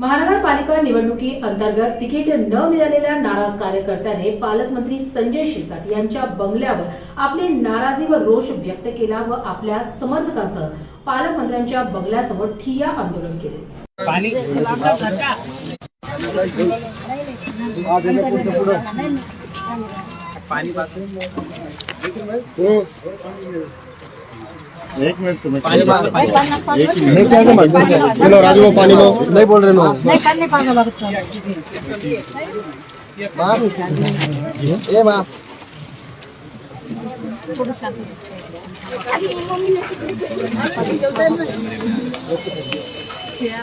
महानगरपालिका निवडणुकी अंतर्गत तिकीट न मिळालेल्या नाराज कार्यकर्त्याने पालकमंत्री संजय शिरसाट यांच्या बंगल्यावर आपली नाराजी व रोष व्यक्त केला व आपल्या समर्थकांसह पालकमंत्र्यांच्या बंगल्यासमोर ठिय्या आंदोलन केले. एक मिनट एक मिनट। क्या क्या बोलो राजू वो पानी लो नहीं बोल रहे नो नहीं करने पागल लगता ए द्या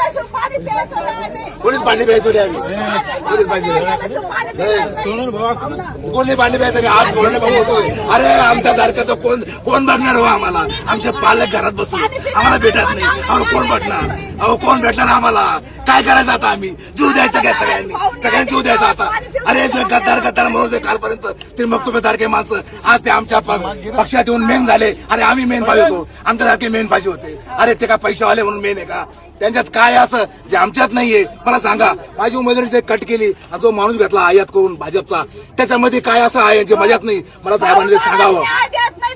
कोणीच पाणी प्यायचो आम्ही. कोणीच पाणी कोणी पाणी प्यायचं. आज भाऊ होतोय. अरे आमच्या सारख्याचं कोण कोण बघणार हो आम्हाला? आमचे पालक घरात बसून. आम्हाला भेटत नाही. आम्हाला कोण भेटणार अहो कोण भेटणार आम्हाला? काय करायचं आता आम्ही? जीव द्यायचा काय सगळ्यांनी? सगळ्यांनी जीव द्यायचा आता. अरे जे गद्दार गद्दार म्हणून कालपर्यंत ते मग तुम्ही सारखे माणसं आज ते आमच्या पक्षात येऊन मेन झाले. अरे आम्ही मेन पाहिजे होतो. आमच्यासारखे मेन पाहिजे होते. अरे ते काय पैसेवाले म्हणून मेन आहे का? त्यांच्यात काय असं? जे आमच्यात नाहीये. मला सांगा माझी उमेदवारी कट केली जो माणूस घेतला आयात करून भाजपचा त्याच्यामध्ये काय असं आहे जे मजात नाही? मला साहेबांनी सांगावं.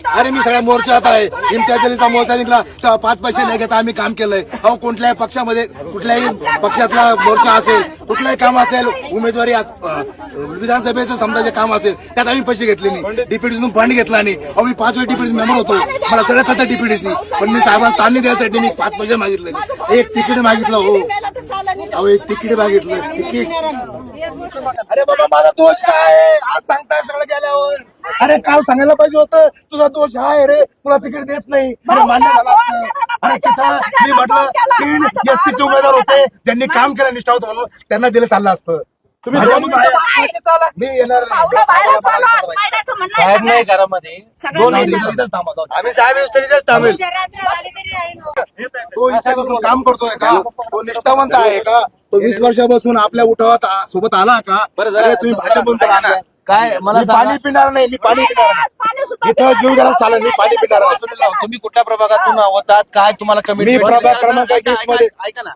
अरे मी सगळ्या मोर्चात आहे. इम्तियाजलीचा मोर्चा निघला. तर पाच पैसे नाही घेता आम्ही काम केलंय. अहो कुठल्याही पक्षामध्ये कुठल्याही पक्षातला मोर्चा असेल कुठलंही काम असेल उमेदवारी अ, विधानसभेचं समजा जे काम असेल त्यात आम्ही पैसे घेतले नाही. डीपीडीतून फंड घेतला नाही. अहो मी पाच वेळ डीपीडी मेंबर होतो. मला सगळं खातं डीपीडीसी पण मी साहेबांना ताणी द्यायसाठी मी पाच पैसे मागितले. एक तिकीट मागितलं हो. अहो एक तिकीट मागितलं. तिकीट. अरे बाबा माझा दोष काय? आज सांगताय सगळं गेल्यावर. अरे काल सांगायला पाहिजे होतं तुझा दोष आहे रे. तुला तिकीट देत नाही. अरे मान्य झालं. अरे तिथं मी म्हटलं तीन एसटीचे उमेदवार होते ज्यांनी काम केलं निष्ठा होतं म्हणून. त्यांना दिलं चाललं असतं. भाजपमध्ये आहे. मी येणार नाही. साहेब नाही घरामध्ये. दोन इथंच थांबा, जाऊ दे. आम्ही साहेब येऊस तरी इथेच थांबेल तो इथे बसून काम करतोय का? तो निष्ठावंत आहे का? तो वीस वर्षापासून आपल्या उठावात आ- सोबत आला का? बरं, अरे तुम्ही भाजपमधून आला काय मला मी पाणी पिणार नाही मी पाणी पिणार नाही. इथं जीव गेला चालेल मी पाणी पिणार नाही सांगा तुम्ही कुठल्या प्रभागातून होतात काय तुम्हाला कमी मी प्रभाग क्रमांक एकवीस मध्ये- ऐका ना.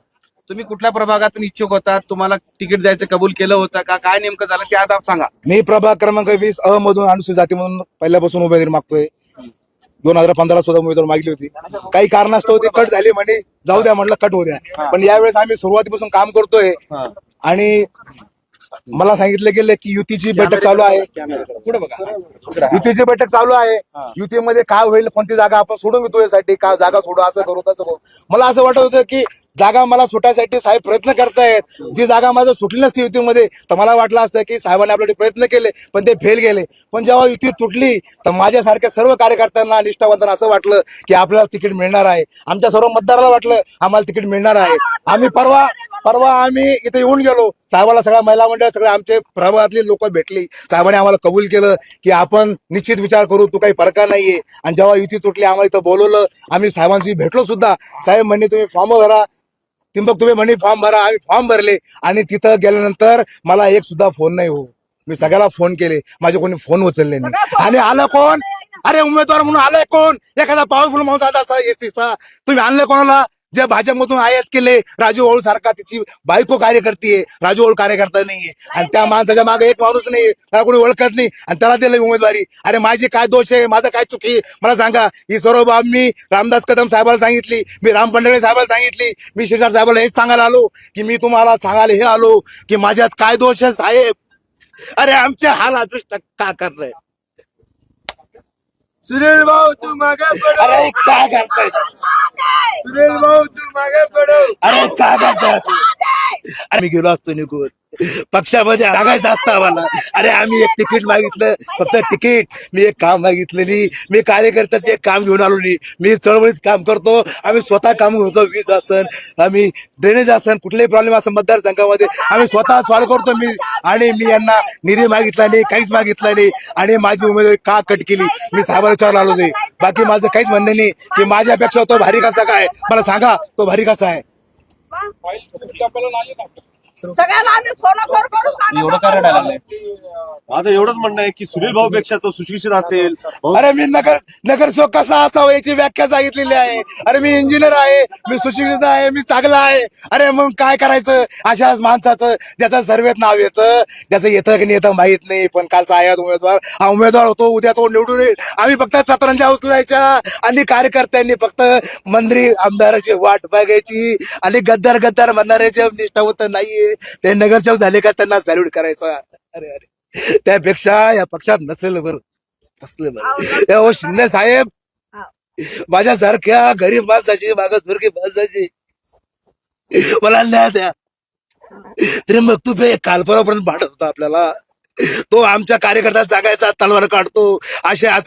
तुम्ही कुठल्या प्रभागातून इच्छुक होतात तुम्हाला तिकीट द्यायचं कबूल केलं होतं का? काय नेमकं झालं? ते आता सांगा. मी प्रभाग क्रमांक वीस अ मधून अनुसूचित जाती म्हणून पहिल्यापासून उमेदवारी मागतोय. दोन हजार पंधरा सुद्धा उमेदवार मागली होती. काही कारणास्तव ती कट झाली म्हणे. जाऊ द्या म्हटलं कट होऊ द्या. पण यावेळेस आम्ही सुरुवातीपासून काम करतोय. आणि मला सांगितलं गेलं की युतीची बैठक चालू आहे. पुढे बघा. युतीची बैठक चालू आहे. युतीमध्ये काय होईल कोणती जागा आपण सोडून घेतो यासाठी का जागा सोडू असं करू तसं करू. मला असं वाटत होतं की जागा मला सुटायसाठी साहेब प्रयत्न करतायत. जी जागा माझं सुटली नसती युतीमध्ये तर मला वाटलं असतं की साहेबांनी आपल्याकडे प्रयत्न केले पण ते फेल गेले. पण जेव्हा युती तुटली तर माझ्यासारख्या सर्व कार्यकर्त्यांना निष्ठावंतांना असं वाटलं की आपल्याला तिकीट मिळणार आहे. आमच्या सर्व मतदाराला वाटलं आम्हाला तिकीट मिळणार आहे. आम्ही परवा परवा आम्ही इथे येऊन गेलो. साहेबाला सगळ्या महिला मंडळ सगळे आमचे प्रभागातली लोक भेटली. साहेबांनी आम्हाला कबूल केलं की आपण निश्चित विचार करू तू काही प्रकार नाहीये. आणि जेव्हा युती तुटली आम्हाला इथं बोलवलं. आम्ही साहेबांशी भेटलो सुद्धा. साहेब म्हणणे तुम्ही फॉर्म भरा. तिंबक तुम्ही म्हणे फॉर्म भरा. आम्ही फॉर्म भरले. आणि तिथं गेल्यानंतर मला एक सुद्धा फोन नाही हो. मी सगळ्याला फोन केले. माझे कोणी फोन उचलले नाही. आणि आलं कोण? अरे उमेदवार म्हणून आलाय कोण? एखादा पॉवरफुल माणूस आता तुम्ही आणलं कोणाला? जे भाजपमधून आयात केले राजू ओळ सारखा तिची बायको कार्यकर्ती आहे. राजू ओळ कार्यकर्ता नाहीये. आणि त्या माणसाच्या मागे एक माणूस नाही त्याला कोणी ओळखत नाही. आणि त्याला दिलं उमेदवारी. अरे माझी काय दोष आहे? माझं काय चुकी आहे? मला सांगा. ही सर्व बाब मी रामदास कदम साहेबाला सांगितली. मी राम पंढरे साहेबाला सांगितली. मी शिरसाट साहेबाला हेच सांगायला आलो की मी तुम्हाला सांगायला हे आलो की माझ्यात काय दोष आहे साहेब? अरे आमचे हाल अदृष्ट का करताय. सुनील भाऊ तू मागे अरे काय करताय? सुनील भाऊ तू मागे पडो अरे काय करताय? आम्ही गेलो असतो निघून. पक्षामध्ये लागायचं असतं आम्हाला. अरे आम्ही एक तिकीट मागितलं. फक्त तिकीट. मी एक काम मागितलेली. मी कार्यकर्त्याचं एक काम घेऊन आलो नाही मी चळवळीत काम करतो. आम्ही स्वतः काम करतो. वीज असन आम्ही ड्रेनेज असन कुठलेही प्रॉब्लेम असं मतदारसंघामध्ये आम्ही स्वतः सॉल्व करतो. मी आणि मी यांना निधी मागितला नाही काहीच मागितलं नाही. आणि माझी उमेदवारी का कट केली? मी साहेबांना विचारला आलो नाही. बाकी माझं काहीच म्हणणं नाही. की माझ्यापेक्षा तो भारी कसा काय? मला सांगा तो भारी कसा आहे? मग फाईल तुमच्यापर्यंत आली ना. सगळ्याला आम्ही करू. एवढं काय रडायला लागलंय माझं एवढंच म्हणणं आहे की सुनील भाऊ पेक्षा तो सुशिक्षित असेल. अरे मी नगर नगरसेवक कसा असावा याची व्याख्या सांगितलेली आहे. अरे मी इंजिनियर आहे मी सुशिक्षित आहे मी चांगला आहे. अरे मग काय करायचं? अशा माणसाचं ज्याचं सर्वेत नाव येतं ज्याचं येतं की नाही येतं माहीत नाही. पण कालचा आयात उमेदवार हा उमेदवार होतो उद्या तो निवडून येईल. आम्ही फक्त सतरंजा उचलायच्या आणि कार्यकर्त्यांनी फक्त मंत्री आमदाराची वाट बघायची आणि गद्दार गद्दार म्हणणारे जे निष्ठावंत नाहीये. ते नगरसेवक झाले का त्यांना सॅल्यूट करायचा. अरे अरे. त्यापेक्षा या पक्षात नसेल बरं. असलं बरं. ओ शिंदे साहेब. माझ्यासारख्या गरीब माणसाची मागासवर्गीय माणसाची. मला न्याय द्या. तरी मग तू पे काल परवापर्यंत भांडत होता आपल्याला. तो आमच्या कार्यकर्ता जागायचा तलवार काढतो. असे आज